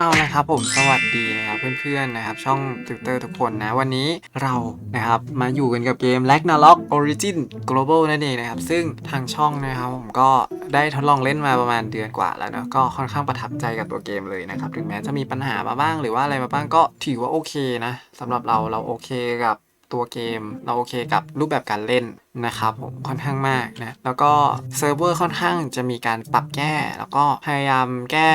เอาละครับผมสวัสดีนะครับเพื่อนๆนะครับช่องติวเตอร์ทุกคนนะวันนี้เรานะครับมาอยู่กันกับเกม Ragnarok Origin Global นั่นเองนะครับซึ่งทางช่องนะครับผมก็ได้ทดลองเล่นมาประมาณเดือนกว่าแล้วเนาะก็ค่อนข้างประทับใจกับตัวเกมเลยนะครับถึงแม้จะมีปัญหามาบ้างหรือว่าอะไรมาบ้างก็ถือว่าโอเคนะสำหรับเราเราโอเคกับตัวเกมเราโอเคกับรูปแบบการเล่น นะครับผมค่อนข้างมากนะ แล้วก็เซิร์ฟเวอร์ค่อนข้างจะมีการปรับแก้ แล้วก็พยายามแก้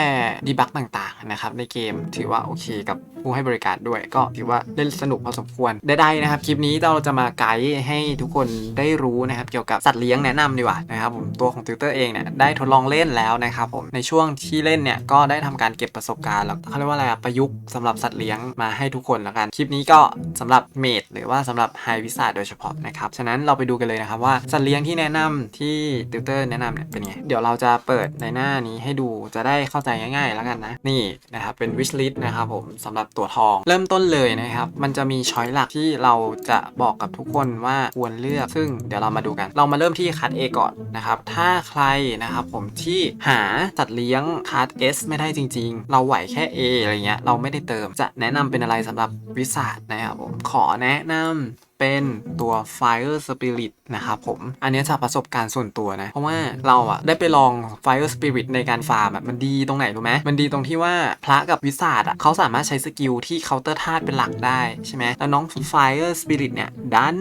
ดีบักต่างๆนะครับในเกมถือว่าโอเคกับผู้ให้บริการด้วย ก็ถือว่าเล่นสนุกพอสมควรได้ๆนะครับ คลิปนี้เราจะมาไกด์ให้ทุกคนได้รู้นะครับ เกี่ยวกับสัตว์เลี้ยงแนะนำดีกว่านะครับผมตัวของติวเตอร์เองเนี่ยได้ทดลองเล่นแล้วนะครับผมในช่วงที่เล่นเนี่ยก็ได้ทำการเก็บประสบการณ์แล้วเขาเรียกว่าอะไรอะประยุกต์สำหรับสัตว์เลี้ยงมาให้ทุกคนแล้วกันคลิปนี้ก็สำหรับเมดหรือว่าสำหรับไฮวิสาโดยเฉพาะนะครับฉะนั้นเราไปดูกันเลยนะครับว่าสัตว์เลี้ยงที่แนะนำที่ติวเตอร์แนะนำเนี่ยเป็นไง เดี๋ยวเราจะเปิดในหน้านี้ให้ดูจะได้เข้าใจง่ายๆแล้วกันนะ นี่นะครับเป็น wish list นะครับผมสำหรับตัวทอง เริ่มต้นเลยนะครับ มันจะมีช้อยหลักที่เราจะบอกกับทุกคนว่าควรเลือก ซึ่งเดี๋ยวเรามาดูกัน เรามาเริ่มที่คัด A ก่อนนะครับ ถ้าใครนะครับผมที่หาสัตว์เลี้ยงคัด S ไม่ได้จริง ๆ เราไหวแค่ A อะไรเงี้ยเราไม่ได้เติมจะแนะนำเป็นอะไรสำหรับวิสาดนะครับผมขอแนะนำ เป็นตัว Fire Spirit นะครับผม อันนี้จากประสบการณ์ส่วนตัวนะ เพราะว่าเราอะได้ไปลอง Fire Spirit ในการฟาร์มอะมันดีตรงไหนรู้ไหมมันดีตรงที่ว่าพระกับวิสาดอะเขาสามารถใช้สกิลที่เคาน์เตอร์ธาตุเป็นหลักได้ใช่ไหมแล้วน้อง Fire Spirit เนี่ย ดัน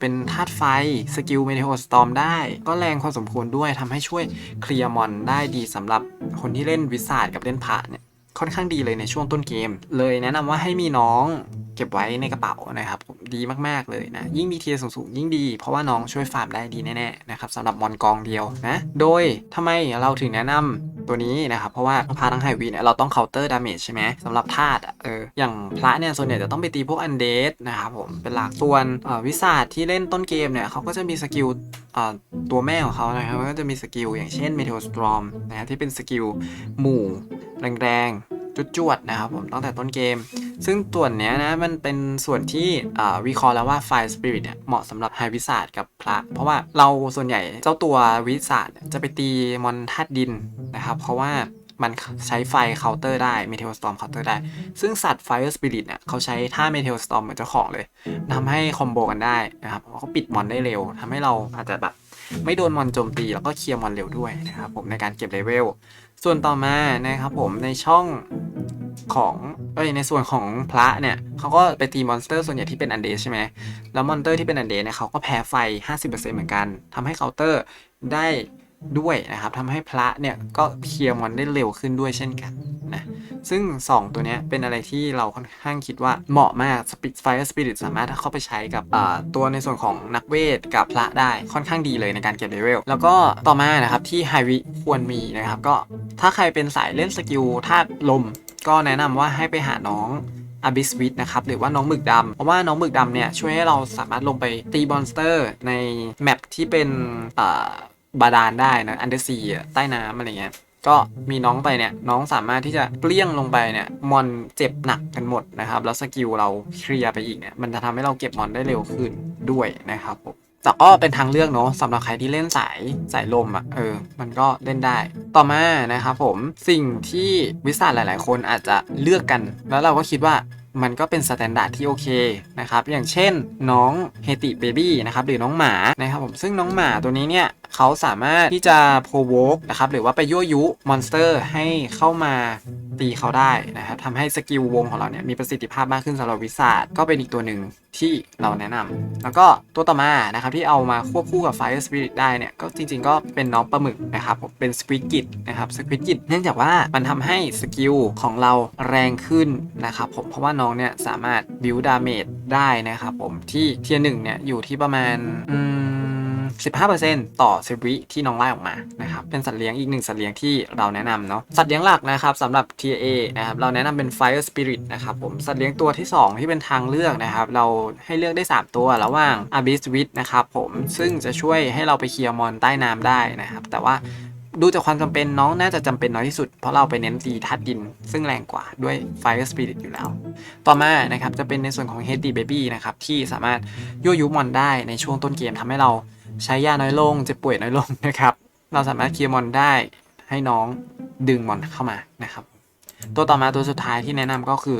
เป็นธาตุไฟสกิล Meteor Storm ได้ ก็แรงพอสมควรด้วยทำให้ช่วยเคลียร์มอนได้ดีสำหรับคนที่เล่นวิสาดกับเล่นพระเนี่ย ค่อนข้างดีเลยในช่วงต้นเกม เลยแนะนำว่าให้มีน้องเก็บไว้ในกระเป๋านะครับผมดีมากๆเลยนะ ยิ่งมีเทียสูงๆ ยิ่งดี เพราะว่าน้องช่วยฟาร์มได้ดีแน่ๆนะครับสำหรับมอนกองเดียวนะ โดยทำไมเราถึงแนะนำตัวนี้นะครับ เพราะว่าพาทั้งไฮวีเนี่ยเราต้องเคาน์เตอร์ดาเมจใช่ไหมสำหรับธาตุเอออย่างพระเนี่ยส่วนใหญ่จะต้องไปตีพวกอันเดสนะครับผมเป็นหลักส่วนวิสาดที่เล่นต้นเกมเนี่ยเขาก็จะมีสกิลตัวแม่ของเขานะครับก็จะมีสกิลอย่างเช่น Meteor Storm นะที่เป็นสกิลหมู่แรงๆ จวดๆนะครับผมตั้งแต่ต้นเกม ซึ่งส่วนเนี้ยนะมันเป็นส่วนที่วิเคราะห์แล้วว่าไฟสปิริตเนี่ยเหมาะสำหรับไฮวิสาดกับพระ เพราะว่าเราส่วนใหญ่เจ้าตัววิสาดจะไปตีมอนธาตุดินนะครับเพราะว่ามันใช้ไฟเคาน์เตอร์ได้เมเทลสตอมเคาน์เตอร์ได้ ซึ่งสัตว์ไฟสปิริตเนี่ยเขาใช้ท่าเมเทลสตอมเหมือนเจ้าของเลยทำให้คอมโบกันได้นะครับเพราะเขาปิดมอนได้เร็วทำให้เราอาจจะแบบ ไม่โดนมอนโจมตีแล้วก็เคลียร์มอนเร็วด้วยนะครับผมในการเก็บเลเวล ส่วนต่อมานะครับผมในช่องของเอ้ยในส่วนของพระเนี่ยเขาก็ไปตีมอนสเตอร์ส่วนใหญ่ที่เป็นอันเดใช่ไหมแล้วมอนสเตอร์ที่เป็นอันเดเนี่ยเขาก็แพ้ไฟ 50%เหมือนกันทำให้เคาน์เตอร์ได้ด้วยนะครับทำให้พระเนี่ยก็เคลียร์มอนได้เร็วขึ้นด้วยเช่นกันนะ ซึ่ง 2 ตัวนี้เป็นอะไรที่เราค่อนข้างคิดว่าเหมาะมากสปิดไฟสปิริตสามารถเข้าไปใช้กับตัวในส่วนของนักเวทกับพระได้ค่อนข้างดีเลยในการเก็บเลเวลแล้วก็ต่อมานะครับที่ไฮวิควรมีนะครับก็ถ้าใครเป็นสายเล่นสกิลธาตุลม ก็แนะนำว่าให้ไปหาน้องอ b ิสวิ t นะครับหรือว่าน้องหมึกดำเพราะว่าน้องหมึกดำเนี่ยช่วยให้เราสามารถลงไปตีมอนสเตอร์ในแมปที่เป็นบาดาลได้นะอันเดอร์ซีใต้น้ำอะไรเงี้ย ก็มีน้องไปเนี่ยน้องสามารถที่จะเปลี่ยงลงไปเนี่ยมอนเจ็บหนักกันหมดนะครับ แล้วสกิลเราเคลียร์ไปอีกเนี่ยมันจะทำให้เราเก็บมอนได้เร็วขึ้นด้วยนะครับผมแต่ก็เป็นทางเลือกเนาะสำหรับใครที่เล่นสายสายลมอะ่ะเออ มันก็เล่นได้ ต่อมานะครับผมสิ่งที่วิสาหลาย ๆ คนอาจจะเลือกกัน แล้วเราก็คิดว่า มันก็เป็นสแตนดาร์ดที่โอเคนะครับอย่างเช่นน้องเฮติเบบี้นะครับหรือน้องหมานะครับผมซึ่งน้องหมาตัวนี้เนี่ยเขาสามารถที่จะโ o โวกนะครับหรือว่าไปยั่วยุมอนสเตอร์ให้เข้ามาตีเขาได้นะครับทำให้สกิลวงของเราเนี่ยมีประสิทธิภาพมากขึ้นสำหรับวิสาดก็เป็นอีกตัวหนึ่งที่เราแนะนำแล้วก็ตัวต่อมานะครับที่เอามาควบคู่กับ Fire Spirit ได้เนี่ยก็จริงๆก็เป็นน้องปลาหมึกนะครับผมเป็นสควิ g กิ t นะครับสควิ g กิ t เนื่องจากว่ามันทำให้สกิลของเราแรงขึ้นนะครับผมเพราะว่าน้องเนี่ยสามารถบิวดาเมจได้นะครับผมที่เทียร์หนึ่งเนี่ยอยู่ที่ประมาณอืม15%ต่อ10วิที่น้องไล่ออกมานะครับเป็นสัตว์เลี้ยงอีกหนึ่งสัตว์เลี้ยงที่เราแนะนำเนาะสัตว์เลี้ยงหลักนะครับสำหรับ TA นะครับเราแนะนำเป็น Fire Spirit นะครับผมสัตว์เลี้ยงตัวที่ 2 ที่เป็นทางเลือกนะครับเราให้เลือกได้ 3 ตัวระหว่าง Abyss Witch นะครับผมซึ่งจะช่วยให้เราไปเคลียร์มอนใต้น้ำได้นะครับแต่ว่า ดูจากความจำเป็นน้องน่าจะจำเป็นน้อยที่สุด เพราะเราไปเน้นตีธาตุดิน ซึ่งแรงกว่าด้วย Fire Spirit อยู่แล้ว ต่อมานะครับจะเป็นในส่วนของ h e a d y Baby นะครับที่สามารถยั่วยุมอนได้ในช่วงต้นเกมทำให้เราใช้ยาน้อยลงเจ็บป่วยน้อยลงนะครับเราสามารถเคลียร์มอนได้ให้น้องดึงมอนเข้ามานะครับ ตัวต่อมาตัวสุดท้ายที่แนะนำก็คือ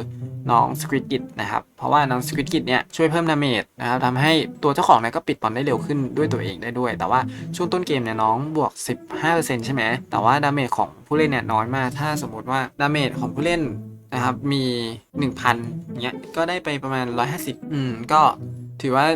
น้องสควิตกิ t นะครับ เพราะว่าน้องสควิตกิ t เนี่ยช่วยเพิ่มดาเมจนะครับทำให้ตัวเจ้าของเนี่ยก็ปิดบอลได้เร็วขึ้นด้วยตัวเองได้ด้วย แต่ว่าช่วงต้นเกมเนี่ยน้องบวก 15%ใช่ไหม แต่ว่าดาเมจของผู้เล่นเนี่ยน้อยมาก ถ้าสมมติว่าดาเมจของผู้เล่นนะครับมี 1,000เงี้ยก็ได้ไปประมาณ 150 อืมก็ถือว่า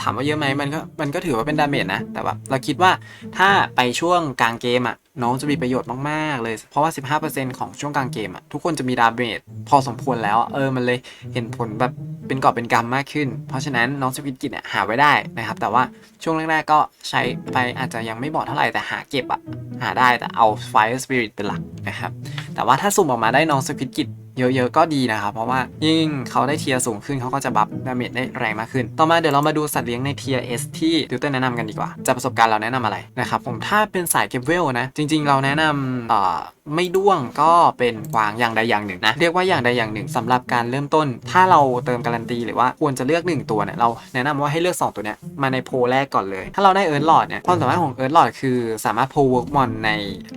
ถามว่าเยอะไหมมันก็มันก็ถือว่าเป็นดาเมจนะ แต่แบบเราคิดว่าถ้าไปช่วงกลางเกมอะ น้องจะมีประโยชน์มาก ๆ เลย เพราะว่า 15%ของช่วงกลางเกมอะทุกคนจะมีดาเมจพอสมควรแล้ว เออ มันเลยเห็นผลแบบเป็นกอบเป็นกำมากขึ้น เพราะฉะนั้นน้องสวิตกิจเนี่ยหาไว้ได้นะครับ แต่ว่าช่วงแรก ๆ ก็ใช้ไปอาจจะยังไม่บอกเท่าไหร่ แต่หาเก็บอะหาได้แต่เอาไฟสปิริตเป็นหลักนะครับ แต่ว่าถ้าสุ่มออกมาได้น้องสวิตกิจ เยอะๆก็ดีนะครับ เพราะว่ายิ่งเขาได้เทียร์สูงขึ้นเขาก็จะบัฟดาเมจได้แรงมากขึ้น ต่อมาเดี๋ยวเรามาดูสัตว์เลี้ยงในเทียร์ S ที่ติวเตอร์แนะนำกันดีกว่า จากประสบการณ์เราแนะนำอะไรนะครับผมถ้าเป็นสายเก็บเวลนะ จริง ๆ เราแนะนำอ่อไม่ด้วงก็เป็นกวางอย่างใดอย่างหนึ่งนะ เรียกว่าอย่างใดอย่างหนึ่งสำหรับการเริ่มต้น ถ้าเราเติมการันตีหรือว่าควรจะเลือก 1 ตัวเนี่ยเราแนะนำว่าให้เลือก 2 ตัวเนี้ยมาในโพแรกก่อนเลย ถ้าเราได้เอิร์ธหลอดเนี่ยความสามารถของเอิร์ธหลอดคือสามารถโพเวิร์กมอนใน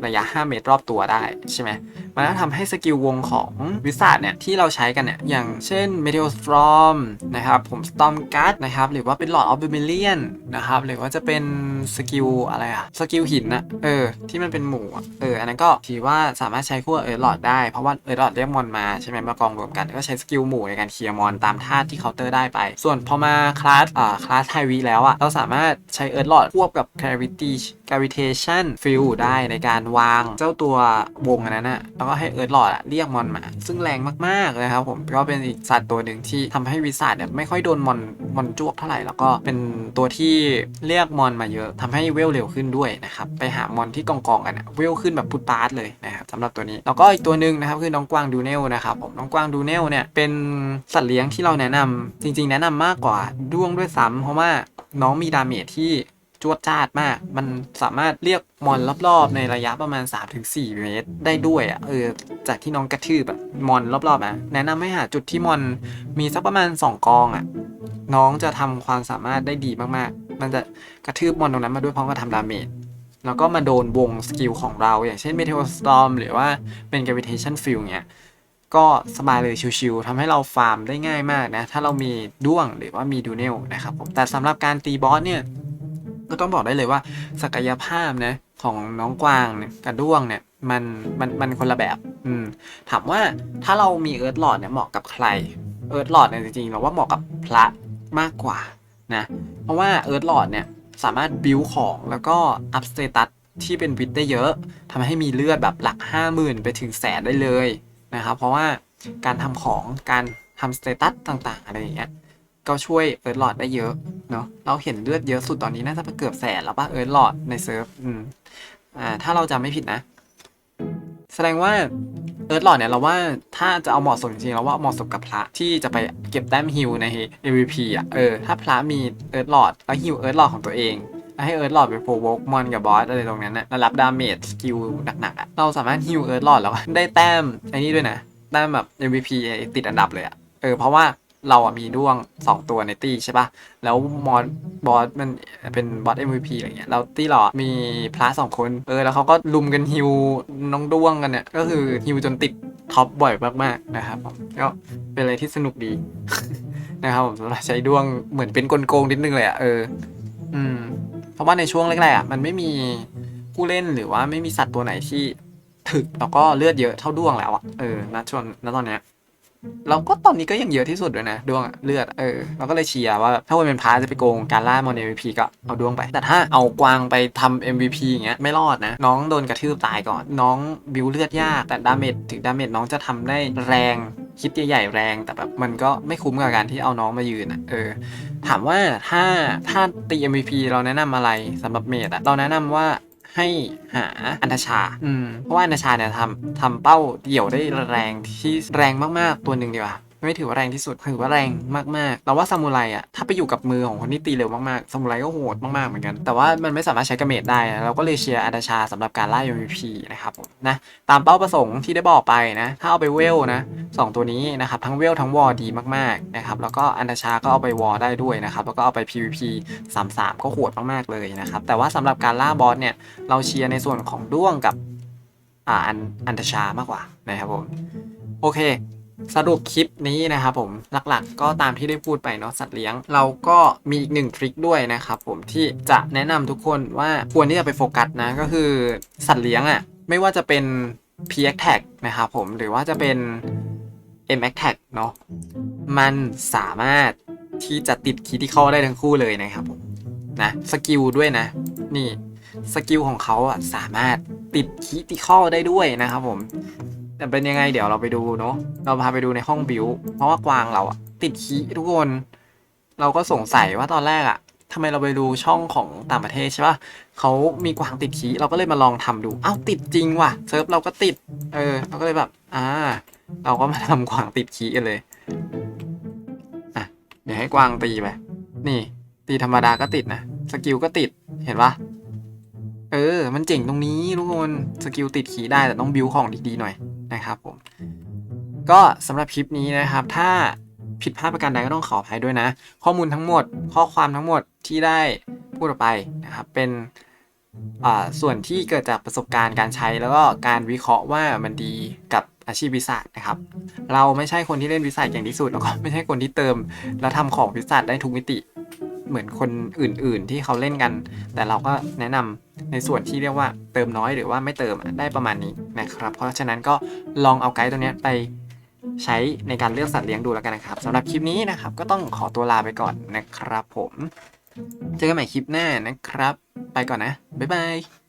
ระยะ 5 เมตรรอบตัวได้ใช่ไหม มันก็ทำให้สกิลวงของวิสัทเนี่ยที่เราใช้กันเนี่ยอย่างเช่น Meteor Storm นะครับผม Storm Guard นะครับหรือว่าเป็น Lord of Vermilion นะครับหรือว่าจะเป็นสกิลอะไรอะสกิลหินนะเออที่มันเป็นหมู่เอออันนั้นก็ถือว่าสามารถใช้คู่เออร์ลอดได้เพราะว่าเออร์ลอดเรียกมอนมาใช่ไหมมากองรวมกันก็ใช้สกิลหมู่ในการเคลียร์มอนตามท่าที่เคาน์เตอร์ได้ไป ส่วนพอมาคลาสอ่าคลาสไฮวีแล้วอะเราสามารถใช้เออร์ลอดควบกับ Gravity Gravitation Field ได้ในการวางเจ้าตัววงอันนั้นอะแล้วก็ให้เอิร์ธหลอดอะเรียกมอนมา ซึ่งแรงมากๆเลยครับผมก็เป็นอีกสัตว์ตัวหนึ่งที่ทำให้วิสัทเนี่ยไม่ค่อยโดนมอนมอนจวกเท่าไหร่แล้วก็เป็นตัวที่เรียกมอนมาเยอะทำให้เวลเร็วขึ้นด้วยนะครับไปหามอนที่กองกองกันเวลขึ้นแบบพุตาร์ตเลยนะครับสำหรับตัวนี้แล้วก็อีกตัวหนึ่งนะครับคือน้องกวางดูเนลนะครับผมน้องกวางดูเนลเนี่ยเป็นสัตว์เลี้ยงที่เราแนะนำจริง ๆ แนะนำมากกว่าด้วงด้วยซ้ำเพราะว่าน้องมีดาเมจที่ จวดจ้าดมาก มันสามารถเรียกมอนรอบๆ ในระยะประมาณ 3-4 เมตร ได้ด้วยอะเออจากที่น้องกระทืบแบบมอนรอบๆนะแนะนำให้หาจุดที่มอนมีสักประมาณ 2 กองอะน้องจะทำความสามารถได้ดีมากๆ มันจะกระทืบมอนตรงนั้นมาด้วยพร้อมกับทำดาเมจแล้วก็มาโดนวงสกิลของเรา อย่างเช่น Meteor Storm หรือว่าเป็น Gravitation Field เงี้ยก็สบายเลยชิวๆทำให้เราฟาร์มได้ง่ายมากนะ ถ้าเรามีด้วงหรือว่ามีดูเนลนะครับผมแต่สำหรับการตีบอสเนี่ย ก็ต้องบอกได้เลยว่า ศักยภาพนะของน้องกวางเนี่ยกับด้วงเนี่ยมันมันมันคนละแบบ อืม ถามว่าถ้าเรามีเอิร์ธหลอดเนี่ยเหมาะกับใคร เอิร์ธหลอดเนี่ยจริงๆเราว่าเหมาะกับพระมากกว่านะ เพราะว่าเอิร์ธหลอดเนี่ยสามารถบิวของแล้วก็อัพสเตตัสที่เป็นวิทได้เยอะทำให้มีเลือดแบบหลัก 50,000 ไปถึงแสนได้เลยนะครับ เพราะว่าการทำของการทำสเตตัสต่างๆ อะไรอย่างเงี้ย ก็ช่วยเอิร์ธหลอดได้เยอะเนาะเราเห็นเลือดเยอะสุดตอนนี้น่าจะเกือบแสนแล้วป่ะเอิร์ธหลอดในเซิร์ฟอืมอ่าถ้าเราจำไม่ผิดนะ แสดงว่าเอิร์ธหลอดเนี่ยเราว่าถ้าจะเอาเหมาะสมจริงๆเราว่าเหมาะสมกับพระที่จะไปเก็บแต้มฮิลใน MVP อะเออถ้าพระมีเอิร์ธหลอดแล้วฮิลเอิร์ธหลอดของตัวเองแล้วให้เอิร์ธหลอดไปโปรโวกมอนกับบอสอะไรตรงนั้นนะแล้วรับดาเมจสกิลหนักๆอะเราสามารถฮิลเอิร์ธหลอดแล้วได้แต้มไอ้นี่ด้วยนะ แต้มแบบ MVP ติดอันดับเลยอะเออเพราะว่า เราอะมีด้วง2ตัวในตี้ใช่ปะแล้วมอนบอสมันเป็นบอส MVP อะไรเงี้ย แล้วตี้เราอะมีพระสองคน เออ แล้วเขาก็ลุมกันฮิวน้องด้วงกันเนี่ย ก็คือฮิวจนติดท็อปบ่อยมากๆนะครับผมก็เป็นอะไรที่สนุกดี นะครับผมสำหรับใช้ด้วงเหมือนเป็นกลโกงนิดนึงเลยอะเออ อืม เพราะว่าในช่วงแรกๆอะมันไม่มีผู้เล่นหรือว่าไม่มีสัตว์ตัวไหนที่ถึกแล้วก็เลือดเยอะเท่าด้วงแล้วอะเออณช่วงณตอนเนี้ย เราก็ตอนนี้ก็ยังเยอะที่สุดด้วยนะดวงอะเลือดเออเราก็เลยเชียร์ว่า ถ้าวันเป็นพาจะไปโกงการล่ามอน MVP ก็เอาดวงไป แต่ถ้าเอากวางไปทำ MVP อย่างเงี้ยไม่รอดนะ น้องโดนกระทืบตายก่อน น้องบิวเลือดยาก แต่ดาเมจถึงดาเมจน้องจะทำได้แรงคิดใหญ่ๆแรง แต่แบบมันก็ไม่คุ้มกับการที่เอาน้องมายืนอะเออ ถามว่าถ้าถ้าตี MVP เราแนะนำอะไรสำหรับเมดอะเราแนะนำว่า ให้หาอันทชา อืม เพราะว่าอันทชาเนี่ยทำทำเป้าเดี่ยวได้แรงที่แรงมากๆตัวหนึ่งดีกว่า ไม่ถือว่าแรงที่สุดถือว่าแรงมากๆเราว่าซามูไรอะถ้าไปอยู่กับมือของคนที่ตีเร็วมากๆซามูไรก็โหดมากๆเหมือนกัน แต่ว่ามันไม่สามารถใช้กระเมดได้นะเราก็เลยเชียร์อันทชาสำหรับการไล่ MVP นะครับผมนะตามเป้าประสงค์ที่ได้บอกไปนะ ถ้าเอาไปเวลนะสองตัวนี้นะครับทั้งเวลทั้งวอดีมากๆนะครับแล้วก็อันดาชาก็เอาไปวอได้ด้วยนะครับแล้วก็เอาไป PVP 33 ก็โหดมากๆเลยนะครับแต่ว่าสำหรับการล่าบอสเนี่ยเราเชียร์ในส่วนของด้วงกับอ่าอันอันตชามากกว่านะครับผมโอเค สรุปคลิปนี้นะครับผมหลักๆ ก็ตามที่ได้พูดไปเนาะสัตว์เลี้ยง เราก็มีอีกหนึ่งทริคด้วยนะครับผมที่จะแนะนำทุกคนว่าควรที่จะไปโฟกัสนะก็คือสัตว์เลี้ยงอะ่ะไม่ว่าจะเป็น p x tag นะครับผมหรือว่าจะเป็น m x tag เนาะมันสามารถที่จะติดคีย์ที่เข้าได้ทั้งคู่เลยนะครับผมนะสกิลด้วยนะ นี่สกิลของเขาอะสามารถติดคีย์ที่ข้าได้ด้วยนะครับผม แต่เป็นยังไงเดี๋ยวเราไปดูเนาะเราพาไปดูในห้องบิวเพราะว่ากวางเราอะติดคีย์ทุกคน เราก็สงสัยว่าตอนแรกอะทำไมเราไปดูช่องของต่างประเทศใช่ปะเขามีกวางติดคีย์เราก็เลยมาลองทำดูอ้าวติดจริงว่ะเซิร์ฟเราก็ติด เออ เราก็เลยแบบ อ่า เราก็มาทำกวางติดคีย์กันเลยอะเดี๋ยวให้กวางตีไปนี่ ตีธรรมดาก็ติดนะสกิลก็ติดเห็นปะเออ มันเจ๋งตรงนี้ทุกคน สกิลติดคีย์ได้แต่ต้องบิวของดีๆหน่อย นะครับผมก็สำหรับคลิปนี้นะครับ ถ้าผิดพลาดประการใดก็ต้องขออภัยด้วยนะ ข้อมูลทั้งหมด ข้อความทั้งหมดที่ได้พูดออกไปนะครับ เป็นส่วนที่เกิดจากประสบการณ์การใช้แล้วก็การวิเคราะห์ว่ามันดีกับอาชีพวิสัชนะครับ เราไม่ใช่คนที่เล่นวิสัชอย่างที่สุดแล้วก็ไม่ใช่คนที่เติม แล้วทำของวิสัชได้ทุกมิติ เหมือนคนอื่น ๆ ที่เขาเล่นกัน แต่เราก็แนะนำในส่วนที่เรียกว่าเติมน้อยหรือว่าไม่เติมได้ประมาณนี้นะครับ เพราะฉะนั้นก็ลองเอาไกด์ตัวนี้ไปใช้ในการเลือกสัตว์เลี้ยงดูแล้วกันนะครับสำหรับคลิปนี้นะครับ ก็ต้องขอตัวลาไปก่อนนะครับผม เจอกันใหม่คลิปหน้านะครับ ไปก่อนนะ บ๊ายบาย